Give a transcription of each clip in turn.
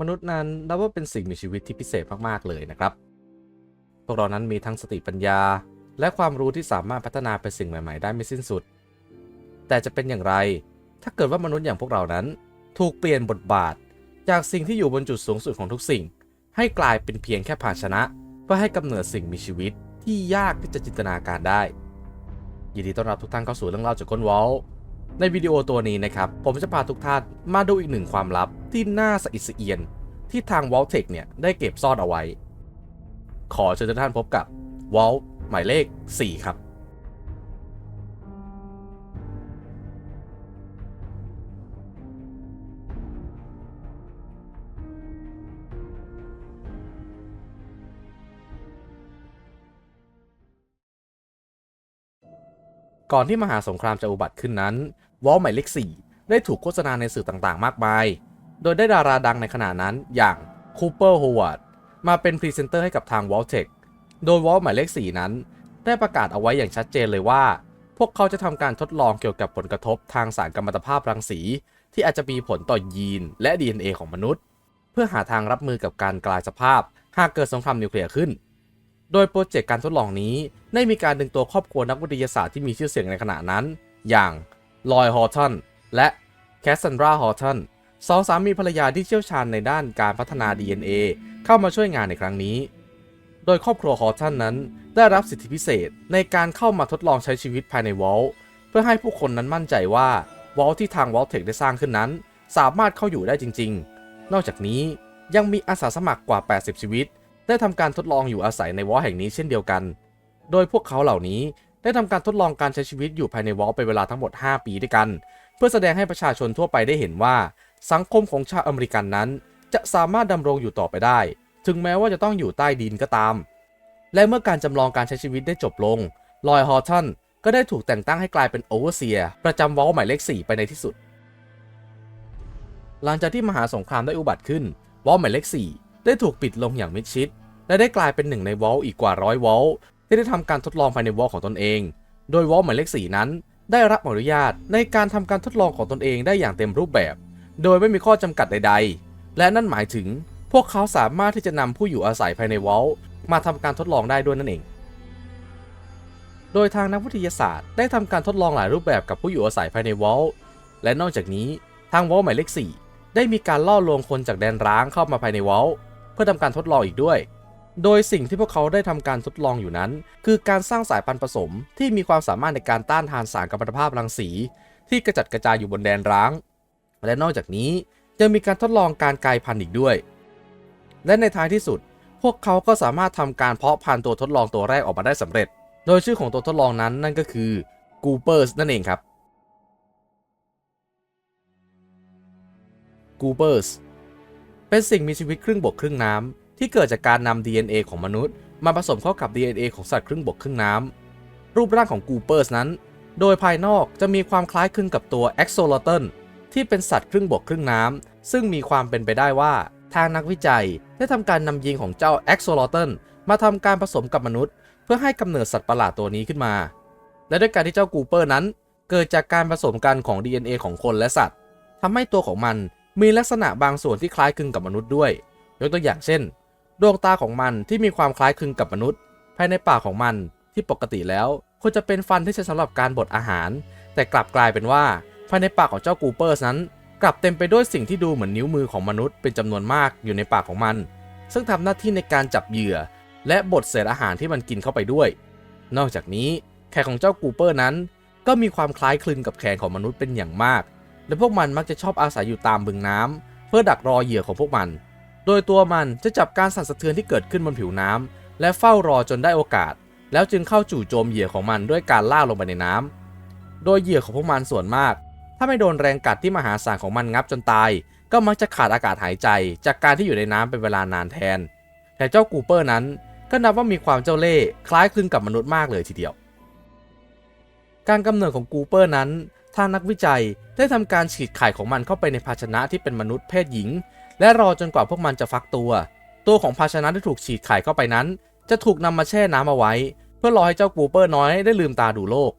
มนุษย์นั้นนับว่าเป็นสิ่งมีชีวิตที่พิเศษมากๆเลยนะครับ พวกเรานั้นมีทั้งสติปัญญา และความรู้ที่สามารถพัฒนาเป็นสิ่งใหม่ ๆ ได้ไม่สิ้นสุด แต่จะเป็นอย่างไร ถ้าเกิดว่ามนุษย์อย่างพวกเรานั้น ถูกเปลี่ยนบทบาท จากสิ่งที่อยู่บนจุดสูงสุดของทุกสิ่ง ให้กลายเป็นเพียงแค่ภาชนะ เพื่อให้กำเนิดสิ่งมีชีวิตที่ยากที่จะจินตนาการได้ ยินดีต้อนรับทุกท่านเข้าสู่เรื่องเล่าจากก้นวอลในวิดีโอตัวนี้นะครับ ผมจะพาทุกท่านมาดูอีกหนึ่งความลับ ที่น่าสะอิดสะเอียน ที่ทาง v a l t e c h เนี่ยได้เก็บซ่อนเอาไว้ ขอเชิญท่านพบกับ v a l t หมายเลข 4 ครับก่อนที่มหาสงครามจะอุบัติขึ้นนั้น วอลหมายเลข 4 ได้ถูกโฆษณาในสื่อต่างๆ มากมาย โดยได้ดาราดังในขณะนั้นอย่างคูเปอร์โฮวาร์ดมาเป็นพรีเซนเตอร์ให้กับทาง w a l t e c h โดยวอลหมายเลข 4 นั้น ได้ประกาศเอาไว้อย่างชัดเจนเลยว่า พวกเขาจะทำการทดลองเกี่ยวกับผลกระทบทางสารกัมมันตภาพรังสี ที่อาจจะมีผลต่อยีนและ DNA ของมนุษย์ เพื่อหาทางรับมือกับการกลายสภาพ หากเกิดสงครามนิวเคลียร์ขึ้น โดยโปรเจกต์การทดลองนี้ได้มีการดึงตัวครอบครัวนักวิทยาศาสตร์ที่มีชื่อเสียงในขณะนั้น อย่างลอยฮอร์ตันและแคสซันดราฮอร์ตัน สองสามีภรรยาที่เชี่ยวชาญในด้านการพัฒนา DNA เข้ามาช่วยงานในครั้งนี้ โดยครอบครัวฮอร์ตันนั้นได้รับสิทธิพิเศษในการเข้ามาทดลองใช้ชีวิตภายในวอลเพื่อให้ผู้คนนั้นมั่นใจว่าวอลที่ทางวอลเทคได้สร้างขึ้นนั้น สามารถเข้าอยู่ได้จริง ๆ นอกจากนี้ยังมีอาสาสมัครกว่า 80 ชีวิต ได้ทำการทดลองอยู่อาศัยในวอลแห่งนี้เช่นเดียวกัน โดยพวกเขาเหล่านี้ได้ทำการทดลองการใช้ชีวิตอยู่ภายในวอลเป็นเวลาทั้งหมด 5 ปีด้วยกัน เพื่อแสดงให้ประชาชนทั่วไปได้เห็นว่า สังคมของชาวอเมริกันนั้น จะสามารถดำรงอยู่ต่อไปได้ ถึงแม้ว่าจะต้องอยู่ใต้ดินก็ตาม และเมื่อการจำลองการใช้ชีวิตได้จบลง ลอยฮอร์ตันก็ได้ถูกแต่งตั้งให้กลายเป็นโอเวอร์เซียประจำวอลหมายเลข 4 ไปในที่สุด หลังจากที่มหาสงครามได้อุบัติขึ้น วอลหมายเลข 4 ได้ถูกปิดลงอย่างมิดชิด และได้กลายเป็นหนึ่งในวอลอีกกว่าร้อยวอลที่ได้ทำการทดลองภายในวอลของตนเอง โดยวอลหมายเลข 4 นั้น ได้รับอนุญาตในการทำการทดลองของตนเองได้อย่างเต็มรูปแบบ โดยไม่มีข้อจำกัดใดๆ และนั่นหมายถึงพวกเขาสามารถที่จะนำผู้อยู่อาศัยภายในวอลมาทำการทดลองได้ด้วยนั่นเอง โดยทางนักวิทยาศาสตร์ได้ทำการทดลองหลายรูปแบบกับผู้อยู่อาศัยภายในวอลและนอกจากนี้ทางวอลหมายเลข4ได้มีการล่อลวงคนจากแดนร้างเข้ามาภายในวอลเพื่อทำการทดลองอีกด้วย โดยสิ่งที่พวกเขาได้ทำการทดลองอยู่นั้น คือการสร้างสายพันธุ์ผสมที่มีความสามารถในการต้านทานสารกัมมันตภาพรังสี ที่กระจัดกระจายอยู่บนแดนร้าง และนอกจากนี้ยังมีการทดลองการกลายพันธุ์อีกด้วย และในท้ายที่สุด พวกเขาก็สามารถทำการเพาะพันธุ์ตัวทดลองตัวแรกออกมาได้สำเร็จ โดยชื่อของตัวทดลองนั้นนั่นก็คือ Goopers นั่นเองครับ Goopers เป็นสิ่งมีชีวิตครึ่งบกครึ่งน้ำที่เกิดจากการนำ DNA ของมนุษย์ มาผสมเข้ากับ DNA ของสัตว์ครึ่งบกครึ่งน้ำรูปร่างของ Goopers นั้น โดยภายนอกจะมีความคล้ายคลึงกับตัว Axolotl ที่เป็นสัตว์ครึ่งบกครึ่งน้ำ ซึ่งมีความเป็นไปได้ว่า ทางนักวิจัยได้ทำการนำยีนของเจ้า Axolotl มาทำการผสมกับมนุษย์ เพื่อให้กำเนิดสัตว์ประหลาดตัวนี้ขึ้นมา และด้วยการที่เจ้ากูเปอร์นั้น เกิดจากการผสมกันของ DNA ของคนและสัตว์ทำให้ตัวของมันมีลักษณะบางส่วนที่คล้ายคลึงกับมนุษย์ด้วย ยกตัวอย่างเช่น ดวงตาของมันที่มีความคล้ายคลึงกับมนุษย์ ภายในปากของมันที่ปกติแล้วควรจะเป็นฟันที่ใช้สำหรับการบดอาหาร แต่กลับกลายเป็นว่าายในปากของเจ้ากูเปอร์นั้น กลับเต็มไปด้วยสิ่งที่ดูเหมือนนิ้วมือของมนุษย์เป็นจำนวนมากอยู่ในปากของมัน ซึ่งทำหน้าที่ในการจับเหยื่อ และบดเศษอาหารที่มันกินเข้าไปด้วย นอกจากนี้แขนของเจ้ากูเปอร์นั้น ก็มีความคล้ายคลึงกับแขนของมนุษย์เป็นอย่างมาก และพวกมันมักจะชอบอาศัยอยู่ตามบึงน้ำเพื่อดักรอเหยื่อของพวกมัน โดยตัวมันจะจับการสั่นสะเทือนที่เกิดขึ้นบนผิวน้ำและเฝ้ารอจนได้โอกาส แล้วจึงเข้าจู่โจมเหยื่อของมันด้วยการล่าลงไปในน้ำโดยเหยื่อของพวกมันส่วนมาก ถ้าไม่โดนแรงกัดที่มหาศาลของมันงับจนตาย ก็มักจะขาดอากาศหายใจ จากการที่อยู่ในน้ำเป็นเวลานานแทน แต่เจ้ากูเปอร์นั้น ก็นับว่ามีความเจ้าเล่ห์คล้ายคลึงกับมนุษย์มากเลยทีเดียว การกำเนิดของกูเปอร์นั้นทางนักวิจัยได้ทำการฉีดไข่ของมันเข้าไปในภาชนะที่เป็นมนุษย์เพศหญิง และรอจนกว่าพวกมันจะฟักตัว ตัวของภาชนะที่ถูกฉีดไข่เข้าไปนั้น จะถูกนำมาแช่น้ำเอาไว้ เพื่อรอให้เจ้ากูเปอร์น้อยได้ลืมตาดูโลก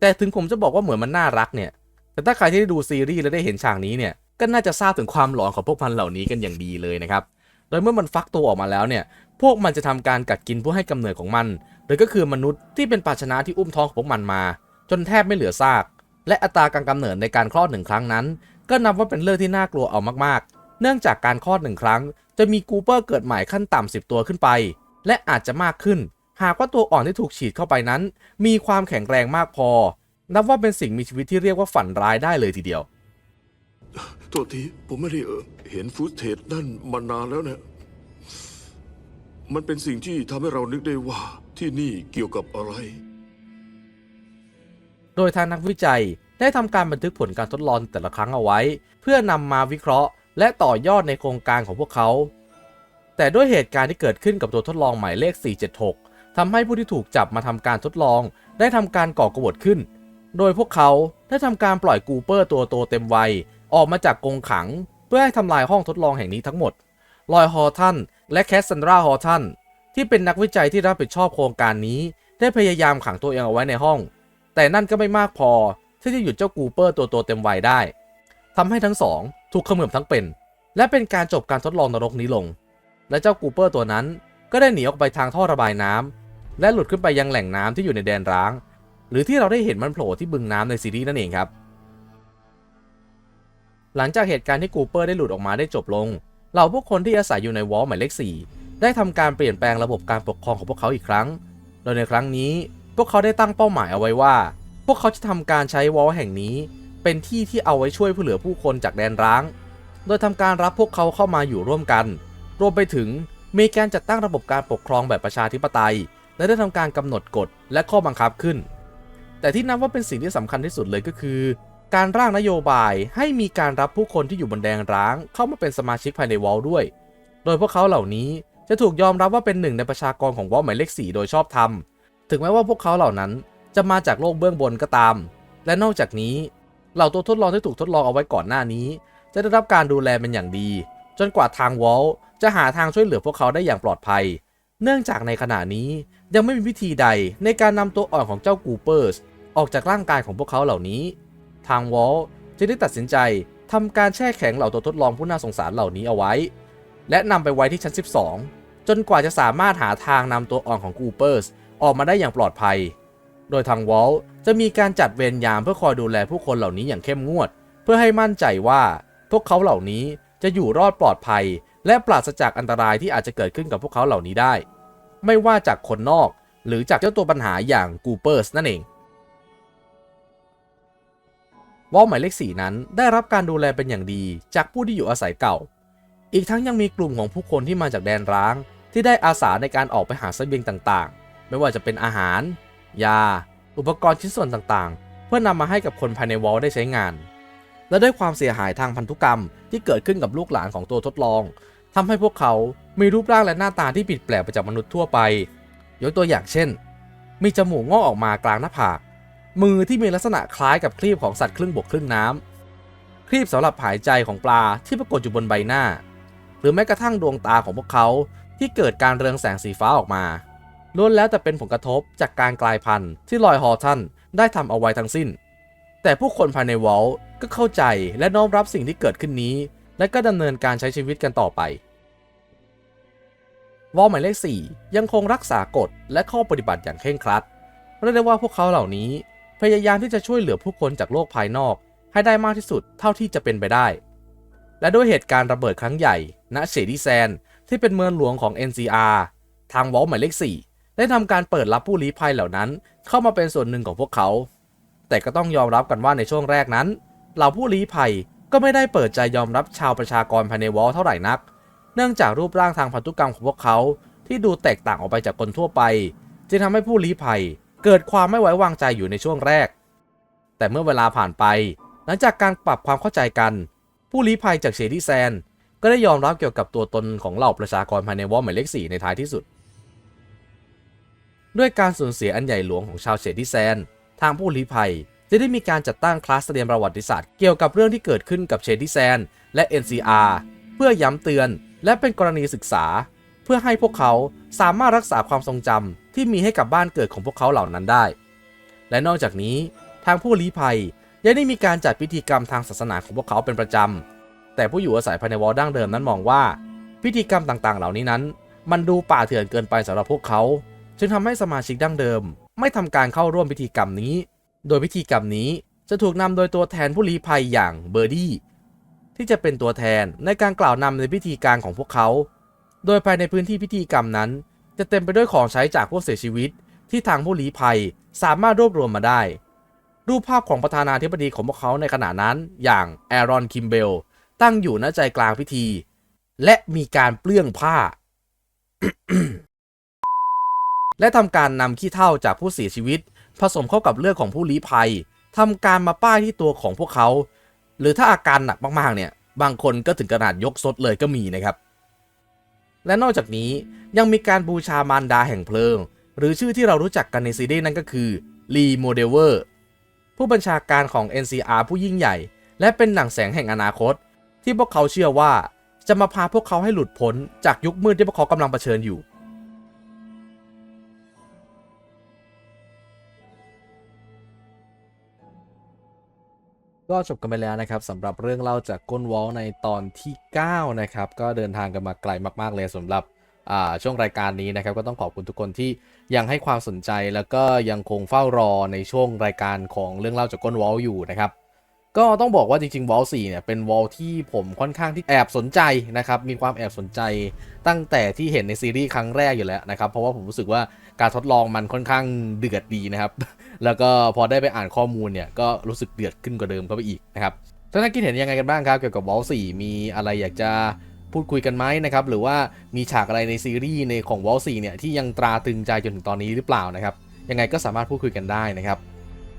แต่ถึงผมจะบอกว่าเหมือนมันน่ารักเนี่ย แต่ถ้าใครที่ได้ดูซีรีส์และได้เห็นฉากนี้เนี่ย ก็น่าจะทราบถึงความหลอนของพวกมันเหล่านี้กันอย่างดีเลยนะครับ โดยเมื่อมันฟักตัวออกมาแล้วเนี่ย พวกมันจะทำการกัดกินผู้ให้กำเนิดของมันหรือก็คือมนุษย์ที่เป็นภาชนะที่อุ้มท้องของพวกมันมา จนแทบไม่เหลือซาก และอัตราการกำเนิดในการคลอดหนึ่งครั้งนั้น ก็นับว่าเป็นเรื่องที่น่ากลัวเอามากๆ เนื่องจากการคลอดหนึ่งครั้ง จะมีกูเปอร์เกิดใหม่ขั้นต่ำ10ตัวขึ้นไป และอาจจะมากขึ้น หากว่าตัวอ่อนที่ถูกฉีดเข้าไปนั้น มีความแข็งแรงมากพอ นับว่าเป็นสิ่งมีชีวิตที่เรียกว่าฝันร้ายได้เลยทีเดียว โทษทีผมไม่ได้เออเห็นฟุตเทจนั่นมานานแล้วเนี่ยมันเป็นสิ่งที่ทำให้เรานึกได้ว่าที่นี่เกี่ยวกับอะไร โดยทางนักวิจัยได้ทำการบันทึกผลการทดลองแต่ละครั้งเอาไว้ เพื่อนำมาวิเคราะห์ และต่อยอดในโครงการของพวกเขา แต่ด้วยเหตุการณ์ที่เกิดขึ้นกับตัวทดลองหมายเลข 476ทำให้ผู้ที่ถูกจับมาทำการทดลอง ได้ทำการก่อกบฏขึ้น โดยพวกเขาได้ทำการปล่อยกูเปอร์ตัวโตเต็มวัย ออกมาจากกรงขัง เพื่อให้ทำลายห้องทดลองแห่งนี้ทั้งหมด ลอยฮอทันและแคสซันดราฮอทันที่เป็นนักวิจัยที่รับผิดชอบโครงการนี้ ได้พยายามขังตัวเองเอาไว้ในห้อง แต่นั่นก็ไม่มากพอที่จะหยุดเจ้ากูเปอร์ตัวโตเต็มวัยได้ทำให้ทั้งสองถูกเขมือบทั้งเป็น และเป็นการจบการทดลองนรกนี้ลง และเจ้ากูเปอร์ตัวนั้น ก็ได้หนีออกไปทางท่อระบายน้ำและหลุดขึ้นไปยังแหล่งน้ำที่อยู่ในแดนร้าง หรือที่เราได้เห็นมันโผล่ที่บึงน้ำในซีรีส์นั่นเองครับ หลังจากเหตุการณ์ที่กูเปอร์ได้หลุดออกมาได้จบลง เหล่าผู้คนที่อาศัยอยู่ในวอลหมายเลข 4 ได้ทำการเปลี่ยนแปลงระบบการปกครองของพวกเขาอีกครั้ง โดยในครั้งนี้พวกเขาได้ตั้งเป้าหมายเอาไว้ว่า พวกเขาจะทำการใช้วอลแห่งนี้ เป็นที่ที่เอาไว้ช่วยผู้เหลือผู้คนจากแดนร้าง โดยทำการรับพวกเขาเข้ามาอยู่ร่วมกัน รวมไปถึงมีการจัดตั้งระบบการปกครองแบบประชาธิปไตย และได้ทำการกำหนดกฎและข้อบังคับขึ้น แต่ที่นับว่าเป็นสิ่งที่สำคัญที่สุดเลยก็คือ การร่างนโยบายให้มีการรับผู้คนที่อยู่บนแดงร้าง เข้ามาเป็นสมาชิกภายในวอลด้วย โดยพวกเขาเหล่านี้จะถูกยอมรับว่าเป็นหนึ่งในประชากรของวอลหมายเลข4โดยชอบธรรม ถึงแม้ว่าพวกเขาเหล่านั้นจะมาจากโลกเบื้องบนก็ตาม และนอกจากนี้เหล่าตัวทดลองที่ถูกทดลองเอาไว้ก่อนหน้านี้ จะได้รับการดูแลเป็นอย่างดี จนกว่าทางวอลจะหาทางช่วยเหลือพวกเขาได้อย่างปลอดภัย เนื่องจากในขณะนี้ยังไม่มีวิธีใดในการนำตัวอ่อนของเจ้ากูเปอร์ส ออกจากร่างกายของพวกเขาเหล่านี้ ทางวอลจึงได้ตัดสินใจทำการแช่แข็งเหล่าตัวทดลองผู้น่าสงสารเหล่านี้เอาไว้ และนำไปไว้ที่ชั้น 12 จนกว่าจะสามารถหาทางนำตัวอ่อนของกูเปอร์สออกมาได้อย่างปลอดภัย โดยทางวอลจะมีการจัดเวรยามเพื่อคอยดูแลผู้คนเหล่านี้อย่างเข้มงวด เพื่อให้มั่นใจว่าพวกเขาเหล่านี้จะอยู่รอดปลอดภัย และปราศจากอันตรายที่อาจจะเกิดขึ้นกับพวกเขาเหล่านี้ได้ ไม่ว่าจากคนนอกหรือจากเจ้าตัวปัญหาอย่างกูเปอร์สนั่นเอง วอลหมายเลข4นั้นได้รับการดูแลเป็นอย่างดีจากผู้ที่อยู่อาศัยเก่า อีกทั้งยังมีกลุ่มของผู้คนที่มาจากแดนร้าง ที่ได้อาสาในการออกไปหาเสบียงต่างๆ ไม่ว่าจะเป็นอาหาร ยา อุปกรณ์ชิ้นส่วนต่างๆ เพื่อนำมาให้กับคนภายในวอลได้ใช้งาน และด้วยความเสียหายทางพันธุกรรมที่เกิดขึ้นกับลูกหลานของตัวทดลองทำให้พวกเขา มีรูปร่างและหน้าตาที่ผิดแปลกไปจากมนุษย์ทั่วไป ยกตัวอย่างเช่น มีจมูกงอกออกมากลางหน้าผาก มือที่มีลักษณะคล้ายกับครีบของสัตว์ครึ่งบกครึ่งน้ำครีบสำหรับหายใจของปลาที่ปรากฏอยู่บนใบหน้า หรือแม้กระทั่งดวงตาของพวกเขาที่เกิดการเรืองแสงสีฟ้าออกมาล้วนแล้วแต่เป็นผลกระทบจากการกลายพันธุ์ที่ลอยฮอทันได้ทำเอาไว้ทั้งสิ้น แต่ผู้คนภายในวอลก็เข้าใจและน้อมรับสิ่งที่เกิดขึ้นนี้ และก็ดำเนินการใช้ชีวิตกันต่อไปวอลหมายเลข 4 ยังคงรักษากฎและข้อปฏิบัติอย่างเคร่งครัดเรียกได้ว่าพวกเขาเหล่านี้ พยายามที่จะช่วยเหลือผู้คนจากโลกภายนอก ให้ได้มากที่สุดเท่าที่จะเป็นไปได้ และด้วยเหตุการณ์ระเบิดครั้งใหญ่ ณเชดีแซน ที่เป็นเมืองหลวงของ NCR ทางวอลหมายเลข4ได้ทำการเปิดรับผู้ลี้ภัยเหล่านั้น เข้ามาเป็นส่วนหนึ่งของพวกเขา แต่ก็ต้องยอมรับกันว่าในช่วงแรกนั้นเหล่าผู้ลี้ภัยก็ไม่ได้เปิดใจยอมรับชาวประชากรภายในวอลเท่าไหร่นัก เนื่องจากรูปร่างทางพันธุกรรมของพวกเขาที่ดูแตกต่างออกไปจากคนทั่วไป จึงทำให้ผู้ลี้ภัย เกิดความไม่ไว้วางใจอยู่ในช่วงแรก แต่เมื่อเวลาผ่านไป หลังจากการปรับความเข้าใจกัน ผู้ลี้ภัยจากเชดี้แซน ก็ได้ยอมรับเกี่ยวกับตัวตนของเหล่าประชากรภายในวอลหมายเลข4ในท้ายที่สุด ด้วยการสูญเสียอันใหญ่หลวงของชาวเชดี้แซน ทางผู้ลี้ภัยจะได้มีการจัดตั้งคลาสเรียนประวัติศาสตร์เกี่ยวกับเรื่องที่เกิดขึ้นกับเชดี้แซนและ NCR เพื่อย้ำเตือนและเป็นกรณีศึกษา เพื่อให้พวกเขาสามารถรักษาความทรงจำ ที่มีให้กับบ้านเกิดของพวกเขาเหล่านั้นได้ และนอกจากนี้ทางผู้ลี้ภัยยังได้มีการจัดพิธีกรรมทางศาสนาของพวกเขาเป็นประจำ แต่ผู้อยู่อาศัยภายในวอลดั้งเดิมนั้นมองว่า พิธีกรรมต่างๆ เหล่านี้นั้น มันดูป่าเถื่อนเกินไปสำหรับพวกเขา จึงทำให้สมาชิกดั้งเดิม ไม่ทำการเข้าร่วมพิธีกรรมนี้ โดยพิธีกรรมนี้จะถูกนำโดยตัวแทนผู้ลี้ภัยอย่างเบอร์ดี้ที่จะเป็นตัวแทนในการกล่าวนำในพิธีการของพวกเขา โดยภายในพื้นที่พิธีกรรมนั้น จะเต็มไปด้วยของใช้จากผู้เสียชีวิต ที่ทางผู้ลี้ภัยสามารถรวบรวมมาได้ รูปภาพของประธานาธิบดีของพวกเขาในขณะนั้น อย่างแอรอนคิมเบลตั้งอยู่ณใจกลางพิธี และมีการเปลื้องผ้า และทำการนำขี้เถ้าจากผู้เสียชีวิต ผสมเข้ากับเลือดของผู้ลี้ภัยทำการมาป้ายที่ตัวของพวกเขา หรือถ้าอาการหนักมากๆเนี่ย บางคนก็ถึงขนาดยกซดเลยก็มีนะครับ และนอกจากนี้ยังมีการบูชามารดาแห่งเพลิง หรือชื่อที่เรารู้จักกันในซีรีส์นั่นก็คือลีโมเดเวอร์ผู้บัญชาการของ NCR ผู้ยิ่งใหญ่ และเป็นหนังแสงแห่งอนาคต ที่พวกเขาเชื่อว่าจะมาพาพวกเขาให้หลุดพ้นจากยุคมืดที่พวกเขากำลังเผชิญอยู่ ก็จบกันไปแล้วนะครับสำหรับเรื่องเล่าจากก้นวอลในตอนที่ 9 นะครับ ก็เดินทางกันมาไกลมาก ๆ เลยสำหรับช่วงรายการนี้นะครับ ก็ต้องขอบคุณทุกคนที่ยังให้ความสนใจแล้วก็ยังคงเฝ้ารอในช่วงรายการของเรื่องเล่าจากก้นวอลอยู่นะครับ ก็ต้องบอกว่าจริงๆวอล4เนี่ยเป็นวอลที่ผมค่อนข้างที่แอบสนใจนะครับมีความแอบสนใจตั้งแต่ที่เห็นในซีรีส์ครั้งแรกอยู่แล้วนะครับเพราะว่าผมรู้สึกว่า การทดลองมันค่อนข้างเดือดดีนะครับ แล้วก็พอได้ไปอ่านข้อมูลเนี่ยก็รู้สึกเดือดขึ้นกว่าเดิมเข้าไปอีกนะครับท่านคิดเห็นยังไงกันบ้างครับเกี่ยวกับวอล4มีอะไรอยากจะพูดคุยกันไหมนะครับ หรือว่ามีฉากอะไรในซีรีส์ในของวอล4เนี่ยที่ยังตราตึงใจจนถึงตอนนี้หรือเปล่านะครับ ยังไงก็สามารถพูดคุยกันได้นะครับ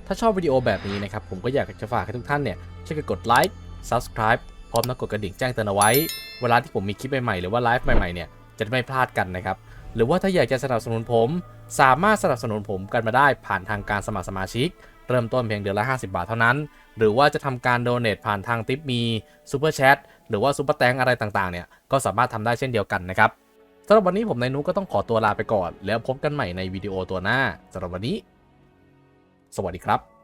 ถ้าชอบวิดีโอแบบนี้นะครับ ผมก็อยากจะฝากให้ทุกท่านเนี่ยช่วยกดไลค์ Subscribe พร้อมทั้งกดกระดิ่งแจ้งเตือนเอาไว้ เวลาที่ผมมีคลิปใหม่ๆหรือว่าไลฟ์ใหม่ๆเนี่ยจะได้ไม่พลาดกันนะครับ หรือว่าถ้าอยากจะสนับสนุนผม สามารถสนับสนุนผมกันมาได้ผ่านทางการสมัครสมาชิก เริ่มต้นเพียงเดือนละ 50 บาทเท่านั้น หรือว่าจะทำการโดเน a ผ่านทางทิปมีซูเปอร์แชทหรือว่าซูเปอร์แตงอะไรต่างๆเนี่ยก็สามารถทำได้เช่นเดียวกันนะครับสำหรับวันนี้ผมนายนุก็ต้องขอตัวลาไปก่อน แล้วพบกันใหม่ในวิดีโอตัวหน้าสำหรับวันนี้ สวัสดีครับ